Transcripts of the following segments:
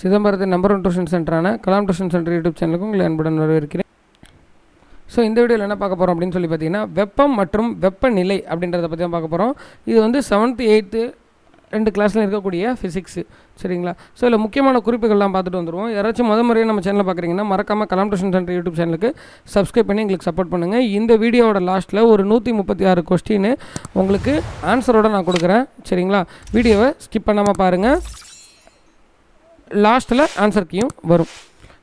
சிதம்பரத்தின் number one tuition சென்டரான Kalam tuition centre YouTube சேனலுக்கு உங்களை அன்புடன் வரவேற்கிறேன். ஸோ இந்த வீடியோவில் என்ன பார்க்க போகிறோம் அப்படின்னு சொல்லி பார்த்தீங்கன்னா வெப்பம் மற்றும் வெப்பநிலை அப்படின்றத பற்றி தான் பார்க்க போகிறோம் இது வந்து செவன்த்து எயித்து ரெண்டு கிளாஸில் இருக்கக்கூடிய ஃபிசிக்ஸு சரிங்களா? ஸோ இதில் முக்கியமான குறிப்புகள்லாம் பார்த்துட்டு வந்துடுவோம் யாராச்சும் முத முறையாக நம்ம சேனலை பார்க்குறீங்கன்னா மறக்காமல் கலாம் டியூஷன் சென்டர் யூடியூப் சேனலுக்கு சப்ஸ்கிரைப் பண்ணி எங்களுக்கு சப்போர்ட் பண்ணுங்கள் இந்த வீடியோவோட லாஸ்ட்டில் ஒரு நூற்றி முப்பத்தி ஆறு கொஸ்டின் உங்களுக்கு ஆன்சரோட நான் கொடுக்குறேன் சரிங்களா? வீடியோவை ஸ்கிப் பண்ணாமல் பாருங்கள் லாஸ்ட்டில் ஆன்சர் கீயும் வரும்.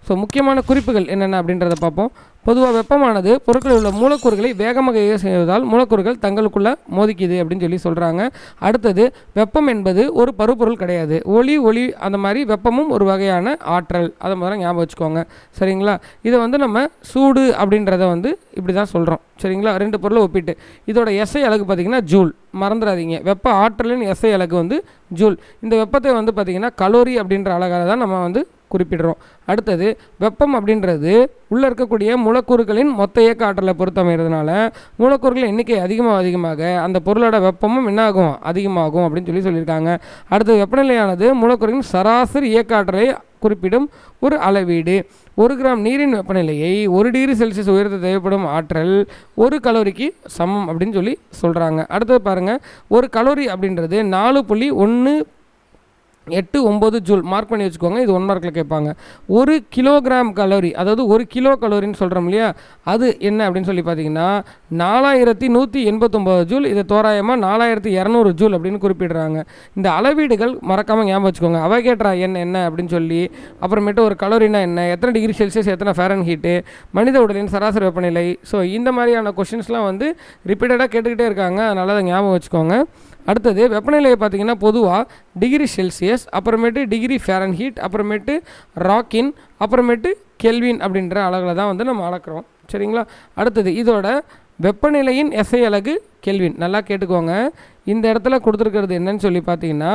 ஸோ முக்கியமான குறிப்புகள் என்னென்ன அப்படின்றத பார்ப்போம். பொதுவாக வெப்பமானது பொருட்களில் உள்ள மூலக்கூறுகளை வேகமாக இயங்க செய்வதால் மூலக்கூறுகள் தங்களுக்குள்ளே மோதிக்குது அப்படின்னு சொல்லி சொல்கிறாங்க அடுத்தது வெப்பம் என்பது ஒரு பருப்பொருள் கிடையாது. ஒளி ஒளி அந்த மாதிரி வெப்பமும் ஒரு வகையான ஆற்றல். அதை முதல்ல ஞாபகம் வச்சுக்கோங்க. சரிங்களா? இதை வந்து நம்ம சூடு அப்படின்றத வந்து இப்படி தான் சொல்கிறோம் சரிங்களா? ரெண்டு பொருளை ஒப்பிட்டு. இதோட எஸ்ஐ அழகு பார்த்திங்கன்னா ஜூல். மறந்துடாதீங்க. வெப்ப ஆற்றலின் எஸ்ஐ அழகு வந்து ஜூல். இந்த வெப்பத்தை வந்து பார்த்திங்கன்னா கலோரி அப்படின்ற அழகால் தான் நம்ம வந்து குறிப்பிடுறோம். அடுத்தது வெப்பம் அப்படின்றது உள்ளே இருக்கக்கூடிய மூலக்கூறுகளின் மொத்த இயக்க ஆற்றலை பொறுத்து அமைகிறதுனால மூலக்கூறுகள் எண்ணிக்கை அதிகமாக அதிகமாக. அந்த பொருளோட வெப்பமும் என்ன ஆகும்? அதிகமாகும் அப்படின்னு சொல்லி சொல்லியிருக்காங்க. அடுத்தது வெப்பநிலையானது மூலக்கூறுகளின் சராசரி இயக்க ஆற்றலை குறிப்பிடும் ஒரு அளவீடு. ஒரு கிராம் நீரின் வெப்பநிலையை ஒரு டிகிரி செல்சியஸ் உயர்த்த தேவைப்படும் ஆற்றல் ஒரு கலோரிக்கு சமம் அப்படின்னு சொல்லி சொல்கிறாங்க அடுத்தது பாருங்கள் ஒரு கலோரி அப்படின்றது நாலு புள்ளி ஒன்று எட்டு ஒம்பது ஜூல். மார்க் பண்ணி வச்சுக்கோங்க இது ஒன் மார்க்கில் கேட்பாங்க. ஒரு கிலோகிராம் கலோரி அதாவது ஒரு கிலோ கலோரின்னு சொல்கிறோம் இல்லையா? அது என்ன அப்படின்னு சொல்லி பார்த்தீங்கன்னா நாலாயிரத்தி நூற்றி எண்பத்தொம்பது ஜூல். இதை தோராயமாக நாலாயிரத்தி இரநூறு ஜூல் அப்படின்னு குறிப்பிடுறாங்க. இந்த அளவீடுகள் மறக்காமல் ஞாபகம் வச்சுக்கோங்க. அவகேட்ரா எண் என்ன அப்படின்னு சொல்லி அப்புறமேட்டு ஒரு கலோரினா என்ன எத்தனை டிகிரி செல்சியஸ் எத்தனை ஃபேரன் ஹீட்டு மனித உடலின் சராசரி வெப்பநிலை. ஸோ இந்த மாதிரியான கொஷின்ஸ்லாம் வந்து ரிப்பீட்டடாக கேட்டுக்கிட்டே இருக்காங்க. அதனால் அதை ஞாபகம் வச்சுக்கோங்க. அடுத்தது வெப்பநிலையை பார்த்தீங்கன்னா பொதுவாக டிகிரி செல்சியஸ் அப்புறமேட்டு டிகிரி ஃபேரன் ஹீட் அப்புறமேட்டு ராக்கின் அப்புறமேட்டு கெல்வின் அப்படின்ற அழகில் தான் வந்து நம்ம அளக்குறோம். சரிங்களா? அடுத்தது இதோட வெப்பநிலையின் எஸ்ஐ அலகு கெல்வின் நல்லா கேட்டுக்கோங்க. இந்த இடத்துல கொடுத்துருக்கிறது என்னன்னு சொல்லி பார்த்தீங்கன்னா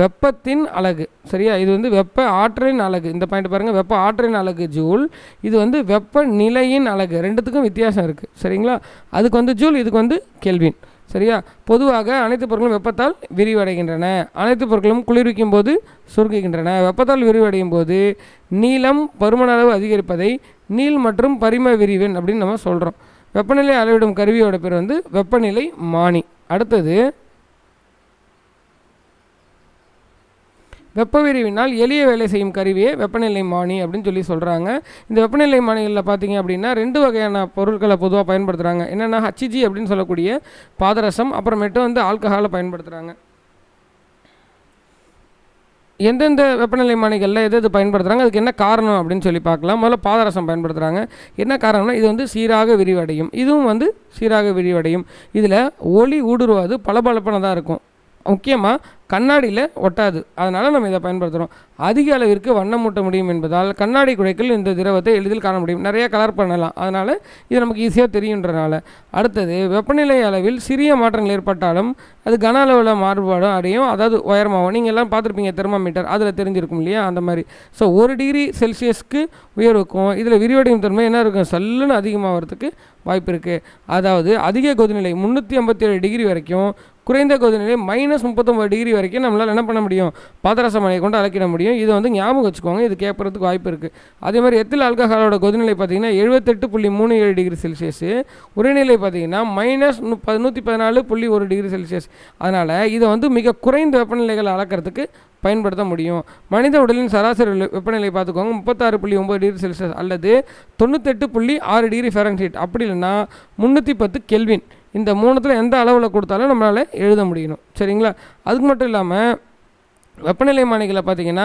வெப்பத்தின் அலகு. சரியா? இது வந்து வெப்ப ஆற்றலின் அலகு. இந்த பாயிண்ட் பாருங்கள் வெப்ப ஆற்றலின் அலகு ஜூல். இது வந்து வெப்ப நிலையின் அலகு. ரெண்டுத்துக்கும் வித்தியாசம் இருக்குது சரிங்களா? அதுக்கு வந்து ஜூல் இதுக்கு வந்து கெல்வின் சரியா? பொதுவாக அனைத்து பொருட்களும் வெப்பத்தால் விரிவடைகின்றன. அனைத்து பொருட்களும் குளிர்விக்கும் போது சுருங்குகின்றன. வெப்பத்தால் விரிவடையும் போது நீளம் பருமன அளவு அதிகரிப்பதை நீள் மற்றும் பரிம விரிவன் அப்படின்னு நம்ம சொல்கிறோம் வெப்பநிலை அளவிடும் கருவியோட பேர் வந்து வெப்பநிலை மானி. அடுத்தது வெப்ப விரிவினால் எளிய வேலை செய்யும் கருவியே வெப்பநிலை மானி அப்படின்னு சொல்லி சொல்கிறாங்க இந்த வெப்பநிலை மானிகளில் பார்த்தீங்க அப்படின்னா ரெண்டு வகையான பொருட்களை பொதுவாக பயன்படுத்துகிறாங்க என்னென்னா ஹச்சிஜி அப்படின்னு சொல்லக்கூடிய பாதரசம் அப்புறமேட்டு வந்து ஆல்கஹாலை பயன்படுத்துகிறாங்க எந்தெந்த வெப்பநிலை மானிகளில் எது எது பயன்படுத்துகிறாங்க அதுக்கு என்ன காரணம் அப்படின்னு சொல்லி பார்க்கலாம். முதல்ல பாதரசம் பயன்படுத்துகிறாங்க என்ன காரணம்னா இது வந்து சீராக விரிவடையும். இதுவும் வந்து சீராக விரிவடையும். இதில் ஒளி ஊடுருவாது பளபளப்பானதாக இருக்கும். முக்கியமாக கண்ணாடியில் ஒட்டாது. அதனால் நம்ம இதை பயன்படுத்துகிறோம் அதிக அளவிற்கு வண்ணம் மூட்ட முடியும் என்பதால் கண்ணாடி குழைக்கில் இந்த திரவத்தை எளிதில் காண முடியும். நிறைய கலர் பண்ணலாம். அதனால் இது நமக்கு ஈஸியாக தெரியுன்றனால. அடுத்தது வெப்பநிலை அளவில் சிறிய மாற்றங்கள் ஏற்பட்டாலும் அது கன அளவில் மாறுபாடும் அடையும். அதாவது உயரமாகும் நீங்கள் எல்லாம் பார்த்துருப்பீங்க தெர்மாமீட்டர் அதில் தெரிஞ்சிருக்கும் இல்லையா? அந்த மாதிரி. ஸோ ஒரு டிகிரி செல்சியஸ்க்கு உயர்வுக்கும் இதில் விரிவடையும் தன்மை என்ன இருக்கும்? சல்லுன்னு அதிகமாகிறதுக்கு வாய்ப்பு இருக்குது அதாவது அதிக கொதிநிலை முந்நூற்றி ஐம்பத்தி ஏழு டிகிரி வரைக்கும் குறைந்த கொதிநிலை மைனஸ் முப்பத்தொம்பது டிகிரி வரைக்கும் நம்மளால் என்ன பண்ண முடியும்? பாதரச மழையை கொண்டு அழைக்கிட முடியும். இதை வந்து ஞாபகம் வச்சுக்கோங்க. இது கேட்பறதுக்கு வாய்ப்பு இருக்குது அதே மாதிரி எத்தில் ஆல்கஹாலோட கொதிநிலை பார்த்தீங்கன்னா எழுபத்தெட்டு புள்ளி மூணு ஏழு டிகிரி செல்சியஸ். உரைநிலை பார்த்தீங்கன்னா மைனஸ் நூற்றி பதினாலு புள்ளி ஒரு டிகிரி செல்சியஸ். அதனால் இதை வந்து மிக குறைந்த வெப்பநிலைகளை அளக்கிறதுக்கு பயன்படுத்த முடியும். மனித உடலின் சராசரி வெப்பநிலை பார்த்துக்கோங்க. முப்பத்தாறு புள்ளி ஒம்பது டிகிரி செல்சியஸ் அல்லது தொண்ணூத்தெட்டு புள்ளி ஆறு டிகிரி ஃபேரன்ஹீட். அப்படி இல்லைன்னா முந்நூற்றி பத்து கெல்வின். இந்த மூணுத்தில் எந்த அளவில் கொடுத்தாலும் நம்மளால் எழுத முடியணும். சரிங்களா? அதுக்கு மட்டும் இல்லாமல் வெப்பநிலை மானிகளை பார்த்தீங்கன்னா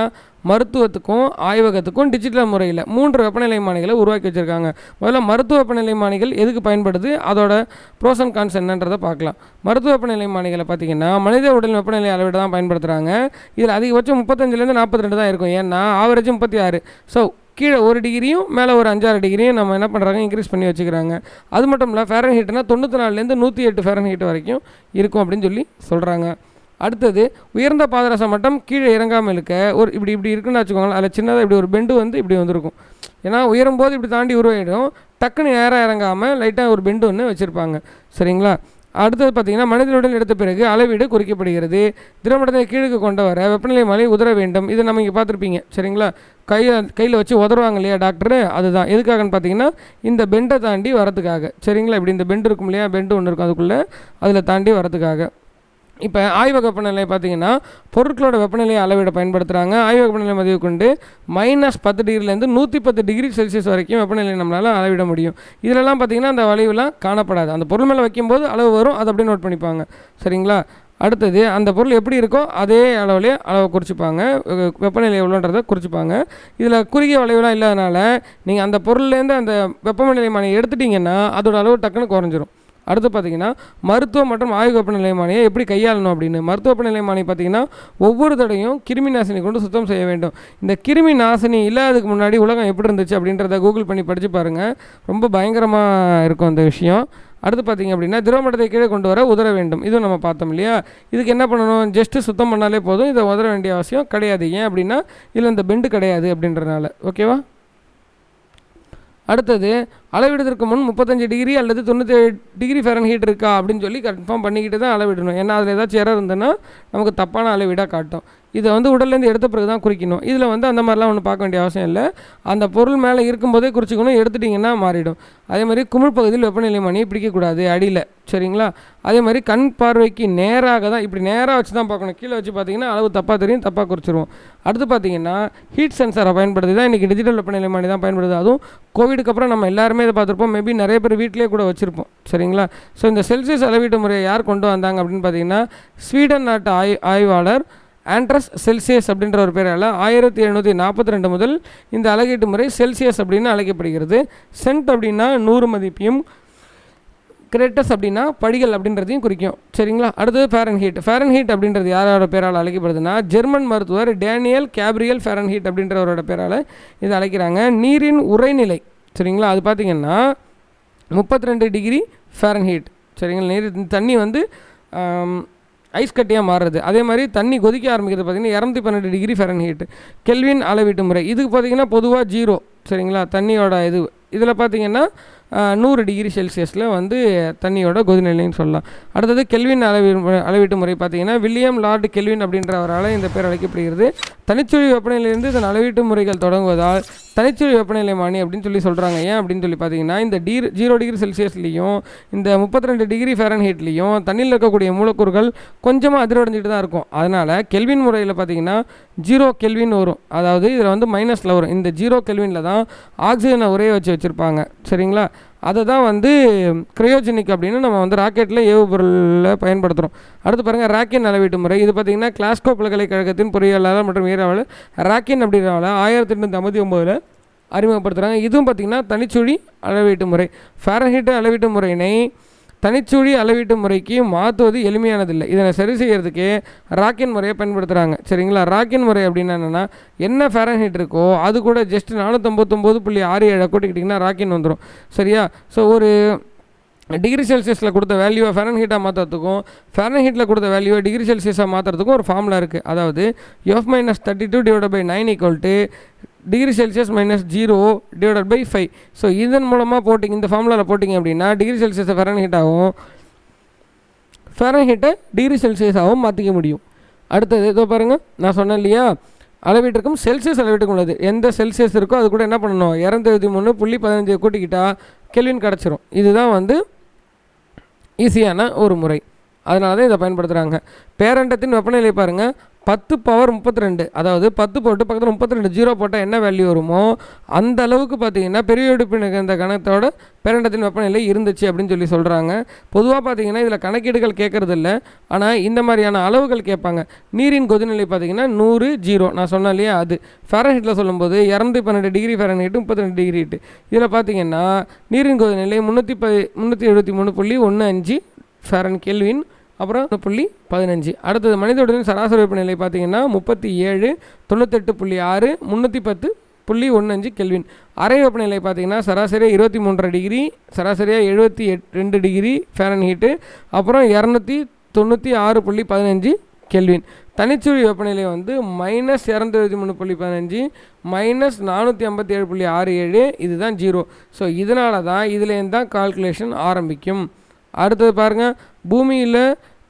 மருத்துவத்துக்கும் ஆய்வகத்துக்கும் டிஜிட்டல் முறையில் மூன்று வெப்பநிலை மாணிகளை உருவாக்கி வச்சுருக்காங்க. முதல்ல மருத்துவ வெப்பநிலை மானிகள் எதுக்கு பயன்படுது? அதோட ப்ரோஸ் அண்ட் கான்ஸ் என்னன்றதை பார்க்கலாம். மருத்துவ வெப்பநிலை மாணிகளை பார்த்தீங்கன்னா மனித உடல் வெப்பநிலை அளவீடு தான் பயன்படுத்துகிறாங்க இதில் அதிகபட்சம் முப்பத்தஞ்சிலேருந்து நாற்பத்தி ரெண்டு தான் இருக்கும். ஏன்னா ஆவரேஜ் முப்பத்தி ஆறு. ஸோ கீழே ஒரு டிகிரியும் மேலே ஒரு அஞ்சாறு டிகிரியும் நம்ம என்ன பண்ணுறாங்க இன்க்ரீஸ் பண்ணி வச்சுக்கிறாங்க. அது மட்டும் இல்லை ஃபேரன் ஹீட்னா தொண்ணூற்றி நாலுலேருந்து நூற்றி எட்டு ஃபேரன் ஹீட் வரைக்கும் இருக்கும் அப்படின்னு சொல்லி சொல்கிறாங்க அடுத்தது உயர்ந்த பாதரச மட்டம் கீழே இறங்காமல் இருக்க ஒரு இப்படி இப்படி இருக்குன்னு வச்சுக்கோங்களேன் அதில் சின்னதாக இப்படி ஒரு பெண்டு வந்து இப்படி வந்திருக்கும். ஏன்னா உயரும் போது இப்படி தாண்டி உருவாயிடும். டக்குன்னு நேராக இறங்காமல் லைட்டாக ஒரு பெண்டு ஒன்று வச்சுருப்பாங்க. சரிங்களா? அடுத்தது பார்த்தீங்கன்னா மனிதனுடன் எடுத்த பிறகு அளவீடு குறிக்கப்படுகிறது. திரமடத்தை கீழுக்கு கொண்டு வர வெப்பநிலை மலை உதர வேண்டும். இதை நம்ம இங்கே பார்த்துருப்பீங்க. சரிங்களா? கையை கையில் வச்சு உதருவாங்க இல்லையா டாக்டரு? அதுதான். எதுக்காகன்னு பார்த்தீங்கன்னா இந்த பெண்டை தாண்டி வரதுக்காக சரிங்களா? இப்படி இந்த பெண்டு இருக்கும் இல்லையா? பெண்டு ஒன்று இருக்கும் அதுக்குள்ளே. அதில் தாண்டி வரதுக்காக இப்போ ஆய்வக வெப்பநிலை பார்த்தீங்கன்னா பொருட்களோட வெப்பநிலையை அளவிட பயன்படுத்துகிறாங்க ஆய்வக வெப்பநிலை மதிவு கொண்டு மைனஸ் பத்து டிகிரிலேருந்து நூற்றி பத்து டிகிரி செல்சியஸ் வரைக்கும் வெப்பநிலையை நம்மளால் அளவிட முடியும். இதிலெல்லாம் பார்த்தீங்கன்னா அந்த வளைவுலாம் காணப்படாது. அந்த பொருள் மேலே வைக்கும்போது அளவு வரும். அதை அப்படியே நோட் பண்ணிப்பாங்க. சரிங்களா? அடுத்தது அந்த பொருள் எப்படி இருக்கோ அதே அளவுலேயே அளவை குறிச்சிப்பாங்க. வெப்பநிலை எவ்வளோன்றதை குறிச்சிப்பாங்க. இதில் குறுகிய வளைவுலாம் இல்லாதனால நீங்கள் அந்த பொருள்லேருந்து அந்த வெப்பநிலை மானியை எடுத்துட்டிங்கன்னா அதோட அளவு டக்குன்னு குறைஞ்சிரும். அடுத்து பார்த்தீங்கன்னா மருத்துவ மற்றும் ஆய்வு வெப்பநிலைமானியை எப்படி கையாளணும் அப்படின்னு. மருத்துவ வெப்பநிலைமானி பார்த்தீங்கன்னா ஒவ்வொரு தடையும் கிருமி நாசினி கொண்டு சுத்தம் செய்ய வேண்டும். இந்த கிருமி நாசினி இல்லாததுக்கு முன்னாடி உலகம் எப்படி இருந்துச்சு அப்படின்றத கூகுள் பண்ணி படித்து பாருங்கள் ரொம்ப பயங்கரமாக இருக்கும் அந்த விஷயம். அடுத்து பார்த்தீங்க அப்படின்னா திரவமட்டத்தை கீழே கொண்டு வர உதற வேண்டும். இதுவும் நம்ம பார்த்தோம் இல்லையா? இதுக்கு என்ன பண்ணணும்? ஜஸ்ட்டு சுத்தம் பண்ணாலே போதும். இதை உதற வேண்டிய அவசியம் கிடையாது. ஏன் அப்படின்னா இதில் இந்த பெண்டு கிடையாது அப்படின்றனால ஓகேவா அடுத்தது அளவிடுவதற்கு முன் முப்பத்தஞ்சு டிகிரி அல்லது தொண்ணூற்றி டிகிரி ஃபேரன்ஹீட் இருக்கா அப்படின்னு சொல்லி கன்ஃபார்ம் பண்ணிக்கிட்டு தான் அளவிடணும். ஏன்னா அதில் ஏதாச்சும் எரர் இருந்ததுன்னா நமக்கு தப்பான அளவீடாக காட்டும். இதை வந்து உடல்லேருந்து எடுத்த பிறகு தான் குறிக்கணும். இதில் வந்து அந்த மாதிரிலாம் ஒன்று பார்க்க வேண்டிய அவசியம் இல்லை. அந்த பொருள் மேலே இருக்கும்போதே குறிச்சிக்கணும் எடுத்துட்டிங்கன்னா மாறிடும். அதே மாதிரி குமிழ் பகுதியில் வெப்பநிலை மணியை பிடிக்கக்கூடாது அடியில் சரிங்களா? அதே மாதிரி கண் பார்வைக்கு நேராக தான் இப்படி நேராக வச்சு தான் பார்க்கணும். கீழே வச்சு பார்த்தீங்கன்னா அளவு தப்பாக தெரியும் தப்பாக குறிச்சிருவோம். அடுத்து பார்த்தீங்கன்னா ஹீட் சென்சாரை பயன்படுத்தி தான் இன்றைக்கி டிஜிட்டல் வெப்பநிலை மணி தான் பயன்படுது. அதுவும் கோவிடுக்கு அப்புறம் நம்ம எல்லாருமே இதை பார்த்துருப்போம். மேபி நிறைய பேர் வீட்டிலே கூட வச்சுருப்போம் சரிங்களா? ஸோ இந்த செல்சியஸ் அளவீட்டு முறையை யார் கொண்டு வந்தாங்க அப்படின்னு பார்த்தீங்கன்னா ஸ்வீடன் நாட்டு ஆய் ஆய்வாளர் ஆண்ட்ரஸ் செல்சியஸ் அப்படின்ற ஒரு பேரால் ஆயிரத்தி எழுநூற்றி நாற்பத்தி ரெண்டு முதல் இந்த அளவீட்டு முறை செல்சியஸ் அப்படின்னு அழைக்கப்படுகிறது. சென்ட் அப்படின்னா நூறு மதிப்பையும் கிரேட்டஸ் அப்படின்னா படிகள் அப்படின்றதையும் குறிக்கும். சரிங்களா? அடுத்தது ஃபேரன்ஹீட். ஃபேரன்ஹீட் அப்படின்றது யாரோட பேரால் அழைக்கப்படுதுன்னா ஜெர்மன் மருத்துவர் டேனியல் கேப்ரியல் ஃபேரன்ஹீட் அப்படின்றவரோட பேரால் இதை அழைக்கிறாங்க. நீரின் உறைநிலை. சரிங்களா? அது பார்த்தீங்கன்னா முப்பத்தி ரெண்டு டிகிரி ஃபேரன்ஹீட். சரிங்களா? நீர் தண்ணி வந்து ஐஸ் கட்டியாக மாறுறது. அதே மாதிரி தண்ணி கொதிக்க ஆரம்பிக்கிறது பார்த்திங்கன்னா இரநூத்தி பன்னெண்டு டிகிரி ஃபெரன்ஹீட் கெல்வின் அளவீட்டு முறை. இதுக்கு பார்த்திங்கன்னா பொதுவாக ஜீரோ சரிங்களா? தண்ணியோட இது. இதில் பார்த்தீங்கன்னா நூறு டிகிரி செல்சியஸில் வந்து தண்ணியோட கொதிநிலைன்னு சொல்லலாம். அடுத்தது கெல்வின் அளவீ அளவீட்டு முறை பார்த்தீங்கன்னா வில்லியம் லார்டு கெல்வின் அப்படின்றவரால் இந்த பேர் அழைக்கப்படுகிறது. தனிச்சுழி வெப்பநிலையிலிருந்து இதன் அளவீட்டு முறைகள் தொடங்குவதால் தனிச்சுழி வெப்பநிலை மானி அப்படின்னு சொல்லி சொல்கிறாங்க ஏன் அப்படின்னு சொல்லி பார்த்தீங்கன்னா இந்த டீ ஜீரோ டிகிரி செல்சியஸ்லேயும் இந்த முப்பத்தி ரெண்டு டிகிரி ஃபேரன்ஹீட்லேயும் தண்ணியில் இருக்கக்கூடிய மூலக்கூறுகள் கொஞ்சமாக அதிர்வடைஞ்சிட்டு தான் இருக்கும். அதனால் கெல்வின் முறையில் பார்த்தீங்கன்னா ஜீரோ கெல்வின் வரும். அதாவது இதில் வந்து மைனஸில் வரும். இந்த ஜீரோ கெல்வினில் தான் ஆக்சிஜனை உரைய வச்சு வச்சுருப்பாங்க. சரிங்களா? அதை தான் வந்து க்ரையோஜெனிக் அப்படின்னு நம்ம வந்து ராக்கெட்டில் ஏவுபொருளில் பயன்படுத்துகிறோம் அடுத்து பாருங்கள் ராக்கின் அளவீட்டு முறை. இது பார்த்திங்கன்னா கிளாஸ்கோ பல்கலைக்கழகத்தின் பொறியியலாளர் மற்றும் வீராவலர் ராக்கின் அப்படின்றவள ஆயிரத்தி எட்நூற்றி ஐம்பத்தி ஒம்போதில் அறிமுகப்படுத்துகிறாங்க இதுவும் பார்த்திங்கன்னா தனிச்சுழி அளவீட்டு முறை. ஃபேரன்ஹீட் அளவீட்டு முறையினை தனிச்சுழி அளவீட்டு முறைக்கு மாற்றுவது எளிமையானதில்லை. இதனை சரி செய்யறதுக்கு ராக்கின் முறையை பயன்படுத்துகிறாங்க சரிங்களா? ராக்கின் முறை அப்படின்னா என்னென்னா என்ன ஃபேரன்ஹீட் இருக்கோ அது கூட ஜஸ்ட் நானூற்றம்பத்தொம்போது புள்ளி ஆறு ஏழை கூட்டிக்கிட்டிங்கன்னா ராக்கின் வந்துடும் சரியா? ஸோ ஒரு டிகிரி செல்சியஸில் கொடுத்த வேல்யூவை ஃபெரன்ஹீட்டாக மாற்றுறதுக்கும் ஃபெரன்ஹீட்டில் கொடுத்த வேல்யூவை டிகிரி செல்சியஸாக மாற்றுறதுக்கும் ஒரு ஃபார்முலா இருக்குது அதாவது F minus thirty two divide by nine equal to degree Celsius minus zero divide by five so இதன் மூலமாக போட்டிங்க இந்த ஃபார்முலாவில் போட்டிங்க அப்படின்னா டிகிரி செல்சியஸை ஃபெரன்ஹீட்டாகவும் ஃபெரன்ஹீட்டை டிகிரி செல்சியஸாகவும் மாற்றிக்க முடியும். அடுத்தது இதோ பாருங்கள் நான் சொன்னேன் இல்லையா? அளவீட்டுக்கும் செல்சியஸ் அளவீட்டுக்கும் உள்ளது. எந்த செல்சியஸ் இருக்கோ அது கூட என்ன பண்ணணும்? இரநூத்தி மூணு புள்ளி பதினஞ்சு கூட்டிக்கிட்டால் கெல்வின் கிடச்சிரும். இதுதான் வந்து ஈஸியான ஒரு முறை. அதனால தான் இதை பயன்படுத்துகிறாங்க பேரண்டத்தின் வெப்பநிலை பாருங்கள் பத்து பவர் முப்பத்தி ரெண்டு அதாவது பத்து போட்டு பக்கத்தில் முப்பத்தி ரெண்டு ஜீரோ போட்டால் என்ன வேல்யூ வருமோ அந்த அளவுக்கு பார்த்தீங்கன்னா பெரிய வெடிப்பு நிகழ்ந்த கணத்தோட பேரண்டத்தின் வெப்பநிலை இருந்துச்சு அப்படின்னு சொல்லி சொல்கிறாங்க பொதுவாக பார்த்தீங்கன்னா இதில் கணக்கீடுகள் கேட்குறது இல்லை ஆனால் இந்த மாதிரியான அளவுகள் கேட்பாங்க. நீரின் கொதிநிலை பார்த்தீங்கன்னா நூறு ஜீரோ நான் சொன்னேன் இல்லையா? அது. ஃபேரன்ஹீட்டில் சொல்லும்போது இரநூத்தி பன்னெண்டு டிகிரி ஃபேரன்ஹீட்டு முப்பத்தி ரெண்டு டிகிரி ஹீட்டு இதில் பார்த்தீங்கன்னா நீரின் கொதிநிலை முந்நூற்றி ப முந்நூற்றி எழுபத்தி மூணு புள்ளி ஒன்று அஞ்சு ஃபேரன் கெல்வின் அப்புறம் புள்ளி பதினஞ்சு. அடுத்தது மனித உடலின் சராசரி வெப்பநிலை பார்த்தீங்கன்னா முப்பத்தி ஏழு தொண்ணூத்தெட்டு புள்ளி ஆறு முந்நூற்றி பத்து புள்ளி ஒன்று அஞ்சு கெல்வின் அரை வெப்பநிலை பார்த்திங்கன்னா சராசரியாக இருபத்தி மூன்றரை டிகிரி சராசரியாக எழுபத்தி எட் ரெண்டு டிகிரி ஃபேரன்ஹீட்டு அப்புறம் இரநூத்தி தொண்ணூற்றி ஆறு புள்ளி பதினஞ்சு கெல்வின் தனிச்சுழி வெப்பநிலை வந்து மைனஸ் இரநூத்தி இருபத்தி மூணு புள்ளி பதினஞ்சு மைனஸ் நானூற்றி ஐம்பத்தி ஏழு புள்ளி ஆறு ஏழு இதுதான் ஜீரோ ஸோ இதனால தான் இதுலேருந்து தான் கால்குலேஷன் ஆரம்பிக்கும். அடுத்தது பாருங்கள் பூமியில்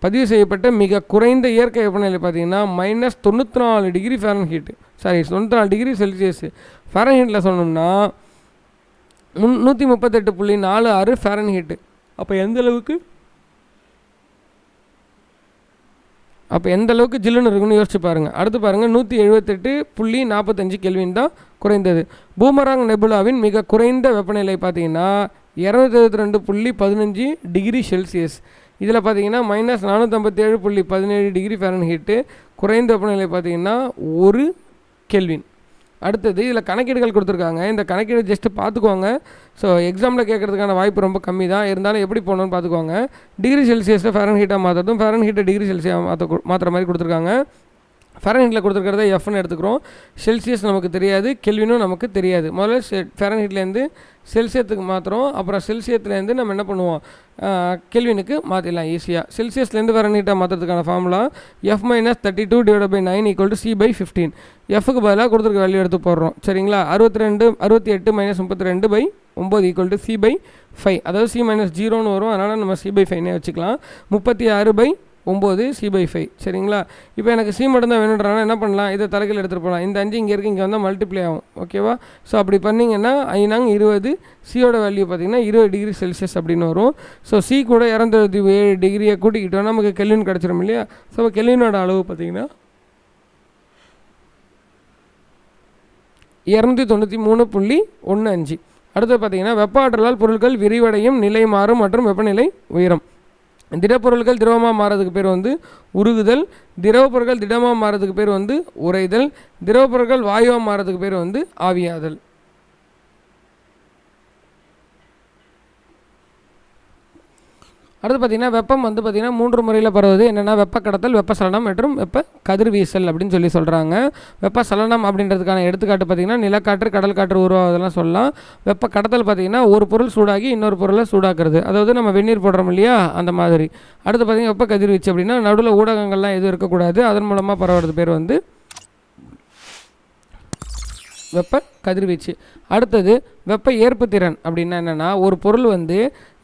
பதிவு செய்யப்பட்ட மிக குறைந்த இயற்கை வெப்பநிலை பார்த்தீங்கன்னா மைனஸ் தொண்ணூற்றி நாலு டிகிரி ஃபேரன்ஹீட் சாரி தொண்ணூற்றி நாலு டிகிரி செல்சியஸ் ஃபேரன்ஹீட்டில் சொன்னோம்னா முன் நூற்றி முப்பத்தெட்டு புள்ளி நாலு ஆறு ஃபேரன்ஹீட்டு அப்போ எந்த அளவுக்கு? அப்போ எந்த அளவுக்கு ஜில்லுன்னு இருக்குன்னு யோசிச்சு பாருங்கள் அடுத்து பாருங்கள் நூற்றி எழுபத்தெட்டு புள்ளி நாற்பத்தஞ்சு கெல்வின் தான் குறைந்தது. பூமராங் நெபுலாவின் மிக குறைந்த வெப்பநிலை பார்த்தீங்கன்னா இரநூத்தி இருபத்தி ரெண்டு புள்ளி பதினஞ்சு டிகிரி செல்சியஸ். இதில் பார்த்தீங்கன்னா மைனஸ் நானூற்றம்பத்தேழு புள்ளி பதினேழு டிகிரி ஃபேரன்ஹீட்டு குறைந்த வெப்பநிலை பார்த்தீங்கன்னா ஒரு கெல்வின் அடுத்தது இதில் கணக்கீடுகள் கொடுத்துருக்காங்க. இந்த கணக்கீடு ஜஸ்ட்டு பார்த்துக்கோங்க. ஸோ எக்ஸாமில் கேட்குறதுக்கான வாய்ப்பு ரொம்ப கம்மி தான். இருந்தாலும் எப்படி போகணும்னு பார்த்துக்கோங்க. டிகிரி செல்சியஸில் ஃபேரன் ஹீட்டாக மாற்றுறதும் ஃபேரன் ஹீட்டை டிகிரி செல்சியாக மாற்ற மாற்றுற மாதிரி கொடுத்துருக்காங்க. ஃபேரன்ஹீட்டில் கொடுத்துருக்கிறத எஃப்னு எடுத்துக்கிறோம். செல்சியஸ் நமக்கு தெரியாது கெல்வினும் நமக்கு தெரியாது. முதல்ல செ ஃபேரன்ஹீட்லேருந்து செல்சியத்துக்கு மாற்றுறோம் அப்புறம் செல்சியத்துலேருந்து நம்ம என்ன பண்ணுவோம்? கெல்வினுக்கு மாற்றிடலாம் ஈஸியாக செல்சியஸ்லேருந்து ஃபேரன்ஹீட்டாக மாற்றுறதுக்கான formula F minus thirty two divide by nine equal to C by fifteen எஃப்க்கு பதிலாக கொடுத்துருக்க வேல்யூ எடுத்து போடுறோம். சரிங்களா? அறுபத்தி ரெண்டு அறுபத்தி எட்டு மைனஸ் முப்பத்தி ரெண்டு பை ஒம்பது equal to C by five அதாவது சி மைனஸ் ஜீரோன்னு வரும். அதனால் நம்ம சி பை ஃபைவ்னே வச்சுக்கலாம். முப்பத்தி ஆறு பை ஒம்பது சி பை ஃபைவ் சரிங்களா? இப்போ எனக்கு சி மட்டும் தான் வேணுன்றானா என்ன பண்ணலாம்? இதை தலைக்கில் எடுத்துகிட்டு போகலாம் இந்த அஞ்சு இங்கே இருக்குது இங்கே வந்தால் மல்டிப்ளை ஆகும். ஓகேவா ஸோ அப்படி பண்ணிங்கன்னா ஐநாங்க இருபது சியோட வேல்யூ பார்த்திங்கன்னா இருபது டிகிரி செல்சியஸ் அப்படின்னு வரும். ஸோ சி கூட இரநூத்தி ஏழு டிகிரியை கூட்டிக்கிட்டோம் நமக்கு கெல்வின் கிடச்சிரும் இல்லையா? ஸோ கெல்வினோட அளவு பார்த்திங்கன்னா இரநூத்தி தொண்ணூற்றி மூணு புள்ளி ஒன்று அஞ்சு. அடுத்து பார்த்தீங்கன்னா வெப்ப ஆற்றலால் பொருட்கள் விரிவடையும் நிலை மாறும் மற்றும் வெப்பநிலை உயரும். திடப்பொருட்கள் திரவமாக மாறதுக்கு பேர் வந்து உருகுதல் திரவப்பொருட்கள் திடமாக மாறதுக்கு பேர் வந்து உறைதல் திரவப்பொருட்கள் வாயுவாக மாறதுக்கு பேர் வந்து ஆவியாதல். அடுத்து பார்த்திங்கன்னா வெப்பம் வந்து பார்த்திங்கன்னா மூன்று முறையில் பரவுது என்னென்னா வெப்ப கடத்தல் வெப்ப சலனம் மற்றும் வெப்ப கதிர்வீசல் அப்படின்னு சொல்லி சொல்கிறாங்க வெப்ப சலனம் அப்படின்றதுக்கான எடுத்துக்காட்டு பார்த்திங்கன்னா நிலக்காற்று கடல் காற்று உருவாவதெல்லாம் சொல்லலாம். வெப்ப கடத்தல் பார்த்திங்கன்னா ஒரு பொருள் சூடாகி இன்னொரு பொருளை சூடாக்குறது. அதாவது நம்ம வெந்நீர் போடுறோம் இல்லையா அந்த மாதிரி. அடுத்து பார்த்திங்கன்னா வெப்ப கதிர்வீச்சு அப்படின்னா நடுவில் ஊடகங்கள்லாம் எதுவும் இருக்கக்கூடாது. அதன் மூலமாக பரவுறது பேர் வந்து வெப்ப கதிர்வீச்சு. அடுத்தது வெப்ப ஏற்பு திறன் அப்படின்னா என்னென்னா ஒரு பொருள் வந்து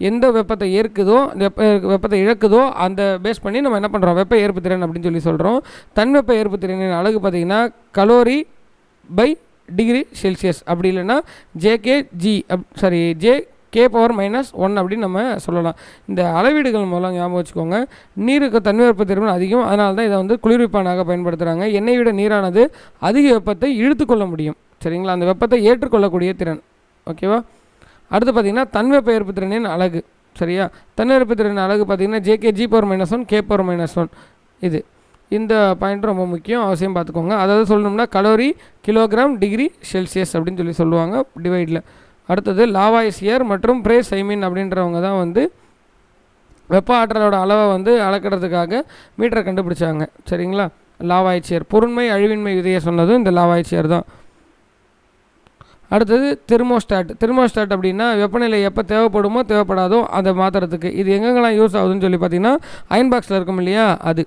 எந்த வெப்பத்தை ஏற்குதோ வெப்ப வெப்பத்தை இழக்குதோ அந்த பேஸ் பண்ணி நம்ம என்ன பண்ணுறோம் வெப்ப ஏற்பு திறன் அப்படின்னு சொல்லி சொல்கிறோம் தன்வெப்ப ஏற்பு திறனின் அழகு பார்த்திங்கன்னா கலோரி பை டிகிரி செல்சியஸ். அப்படி இல்லைன்னா J K G up sorry J K power minus one அப்படின்னு நம்ம சொல்லலாம். இந்த அளவீடுகள் மூலம் ஞாபகம் வச்சுக்கோங்க. நீருக்கு தன்மைவெப்ப திறன் அதிகம். அதனால தான் இதை வந்து குளிர்விப்பானாக பயன்படுத்துகிறாங்க எண்ணெய் விட நீரானது அதிக வெப்பத்தை இழுத்துக்கொள்ள முடியும். சரிங்களா? அந்த வெப்பத்தை ஏற்றுக்கொள்ளக்கூடிய திறன். ஓகேவா? அடுத்து பார்த்திங்கன்னா தன்வெப்ப ஏற்பு திறனின் அழகு. சரியா? தன்வெப்ப திறன் அழகு பார்த்திங்கன்னா J K G power minus one K power minus one இது. இந்த பாயிண்ட் ரொம்ப முக்கியம். அவசியம் பார்த்துக்கோங்க. அதாவது சொல்லணும்னா கலோரி கிலோகிராம் டிகிரி செல்சியஸ் அப்படின்னு சொல்லி சொல்லுவாங்க டிவைடில் அடுத்தது லாவாய்சியர் மற்றும் பிரே சைமின் அப்படின்றவங்க தான் வந்து வெப்ப ஆற்றலோட அளவை வந்து அளக்கிறதுக்காக மீட்டரை கண்டுபிடிச்சாங்க. சரிங்களா? லாவாய்ச்சியர் பொருண்மை அழிவின்மை விதையை சொன்னதும் இந்த லாவாய்ச்சியர் தான். அடுத்தது தெர்மோஸ்டாட் தெர்மோஸ்டாட் அப்படின்னா வெப்பநிலை எப்போ தேவைப்படுமோ தேவைப்படாதோ அதை மாற்றுறதுக்கு இது எங்கெங்கெல்லாம் யூஸ் ஆகுதுன்னு சொல்லி பார்த்தீங்கன்னா அயன் பாக்ஸில் இருக்கும் இல்லையா? அது.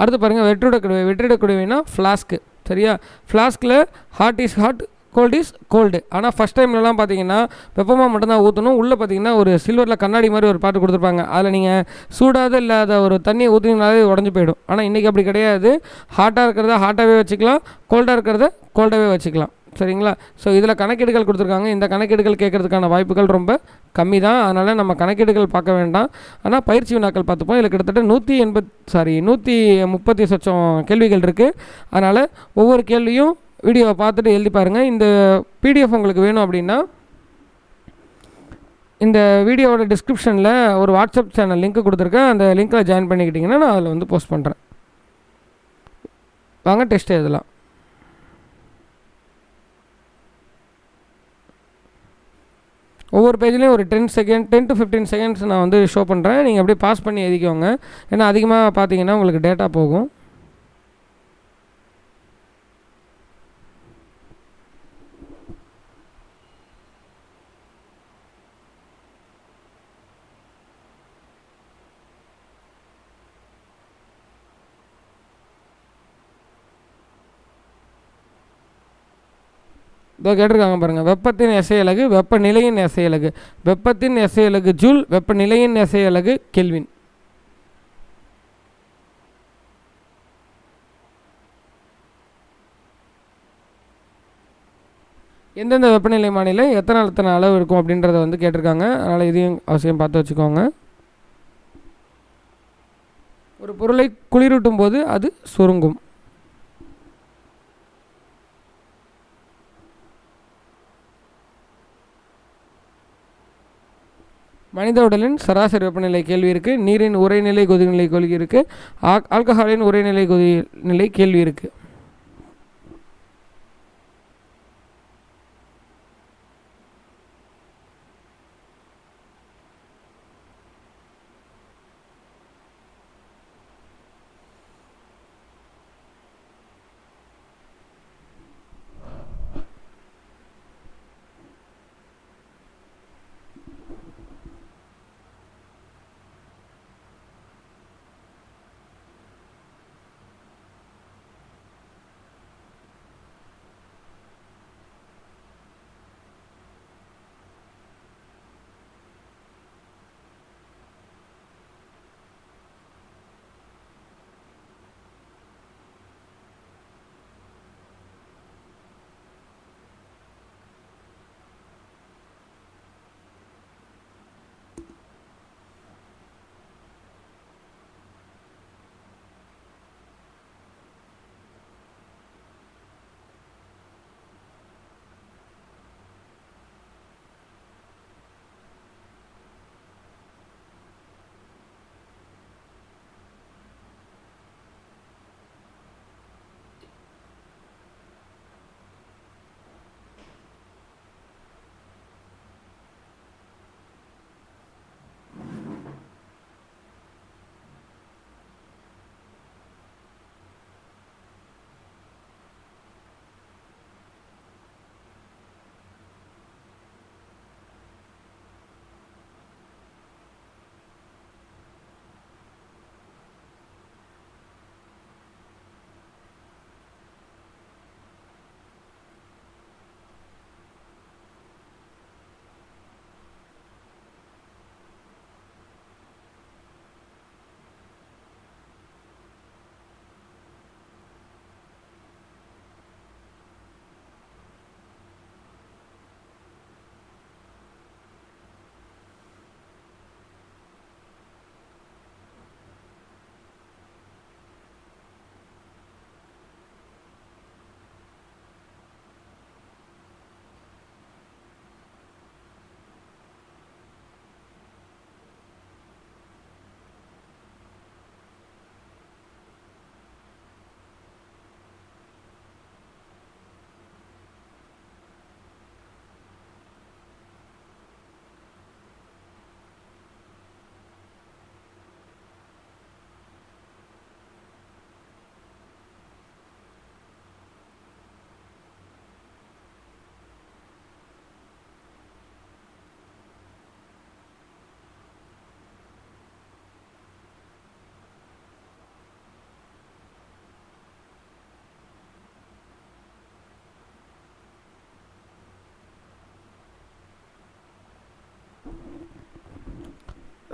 அடுத்து பாருங்கள் வெற்றிட குடுவை வெற்றிட குடுவைனா ஃப்ளாஸ்க்கு சரியா ஃப்ளாஸ்கில் hot is hot cold is cold ஆனால் ஃபஸ்ட் டைம்லலாம் பார்த்தீங்கன்னா வெப்பமாக மட்டும்தான் ஊற்றணும் உள்ளே பார்த்தீங்கன்னா ஒரு சில்வரில் கண்ணாடி மாதிரி ஒரு பாட்டு கொடுத்துருப்பாங்க. அதில் நீங்கள் சூடாக இல்லாத ஒரு தண்ணியை ஊற்றினாலே உடஞ்சி போயிடும். ஆனால் இன்றைக்கி அப்படி கிடையாது. ஹாட்டாக இருக்கிறத ஹாட்டாகவே வச்சுக்கலாம். கோல்டாக இருக்கிறத கோல்டாகவே வச்சுக்கலாம். சரிங்களா? ஸோ இதில் கணக்கீடுகள் கொடுத்துருக்காங்க. இந்த கணக்கீடுகள் கேட்குறதுக்கான வாய்ப்புகள் ரொம்ப கம்மி தான் அதனால் நம்ம கணக்கீடுகள் பார்க்க வேண்டாம். ஆனால் பயிற்சி வினாக்கள் பார்த்துப்போம். இதில் கிட்டத்தட்ட நூற்றி எண்பத் சாரி நூற்றி முப்பத்தி சொச்சம் கேள்விகள் இருக்குது அதனால் ஒவ்வொரு கேள்வியும் வீடியோவை பார்த்துட்டு எழுதி பாருங்கள் இந்த பிடிஎஃப் உங்களுக்கு வேணும் அப்படின்னா இந்த வீடியோவோட டிஸ்கிரிப்ஷனில் ஒரு வாட்ஸ்அப் சேனல் லிங்க் கொடுத்துருக்கேன். அந்த லிங்க்கில் ஜாயின் பண்ணிக்கிட்டிங்கன்னா நான் அதில் வந்து போஸ்ட் பண்ணுறேன் வாங்க டெஸ்ட் எழுதலாம். ஒவ்வொரு பேஜ்லேயும் ஒரு ten second ten to fifteen seconds நான் வந்து ஷோ பண்ணுறேன் நீங்கள் அப்படியே பாஸ் பண்ணி எழுதிக்கோங்க. ஏன்னா அதிகமாக பார்த்தீங்கன்னா உங்களுக்கு டேட்டா போகும். இதோ கேட்டிருக்காங்க பாருங்கள் வெப்பத்தின் எசையலகு வெப்பநிலையின் எசையலகு வெப்பத்தின் எசையலகு ஜூல் வெப்பநிலையின் எசையலகு அலகு கெல்வின். எந்தெந்த வெப்பநிலை மாநில எத்தனை எத்தனை அளவு இருக்கும் அப்படின்றத வந்து கேட்டிருக்காங்க. அதனால் இதையும் அவசியம் பார்த்து வச்சுக்கோங்க. ஒரு பொருளை குளிரூட்டும் போது அது சுருங்கும். மனித உடலின் சராசரி வெப்பநிலை கேள்வி இருக்குது நீரின் உரைநிலை கொதிநிலை கேள்வி இருக்குது ஆல்கஹாலின் உரைநிலை கொதி நிலை கேள்வி இருக்குது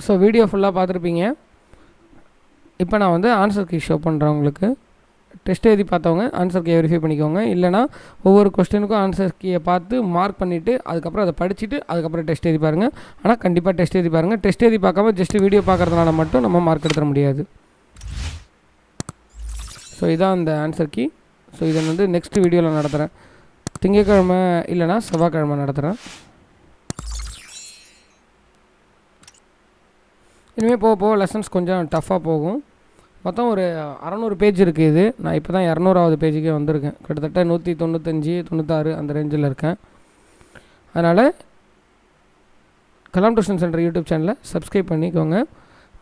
ஸோ வீடியோ ஃபுல்லாக பார்த்துருப்பீங்க. இப்போ நான் வந்து ஆன்சர் கீ ஷோ பண்ணுறேன் உங்களுக்கு. டெஸ்ட் எழுதி பார்த்தவங்க ஆன்சர் கீயை வெரிஃபை பண்ணிக்கோங்க. இல்லைனா ஒவ்வொரு கொஸ்டினுக்கும் ஆன்சர் கீயை பார்த்து மார்க் பண்ணிவிட்டு அதுக்கப்புறம் அதை படிச்சுட்டு அதுக்கப்புறம் டெஸ்ட் எழுதி பாருங்கள் ஆனால் கண்டிப்பாக டெஸ்ட் எழுதி பாருங்கள் டெஸ்ட் எழுதி பார்க்காம ஜஸ்ட் வீடியோ பார்க்குறதுனால மட்டும் நம்ம மார்க் எடுத்துட முடியாது. ஸோ இதான் அந்த ஆன்சர் கீ ஸோ இதை வந்து நெக்ஸ்ட் வீடியோவில் நடத்துகிறேன் திங்கக்கிழமை இல்லைனா செவ்வாய்க்கிழமை நடத்துகிறேன் இனிமேல் போக போக லெசன்ஸ் கொஞ்சம் டஃப்பாக போகும். மொத்தம் ஒரு அறநூறு பேஜ் இருக்குது இது. நான் இப்போ தான் இரநூறாவது பேஜுக்கே வந்திருக்கேன். கிட்டத்தட்ட நூற்றி தொண்ணூத்தஞ்சு தொண்ணூத்தாறு அந்த ரேஞ்சில் இருக்கேன். அதனால் கலாம் டியூஷன் சென்டர் யூடியூப் சேனலை சப்ஸ்கிரைப் பண்ணிக்கோங்க.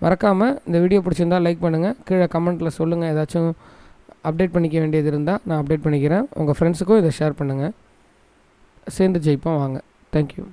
மறக்காமல் இந்த வீடியோ பிடிச்சிருந்தா லைக் பண்ணுங்கள் கீழே கமெண்ட்டில் சொல்லுங்கள் ஏதாச்சும் அப்டேட் பண்ணிக்க வேண்டியது இருந்தால் நான் அப்டேட் பண்ணிக்கிறேன். உங்கள் ஃப்ரெண்ட்ஸுக்கும் இதை ஷேர் பண்ணுங்கள் சேர்ந்து ஜெயிப்போம் வாங்க. தேங்க்யூ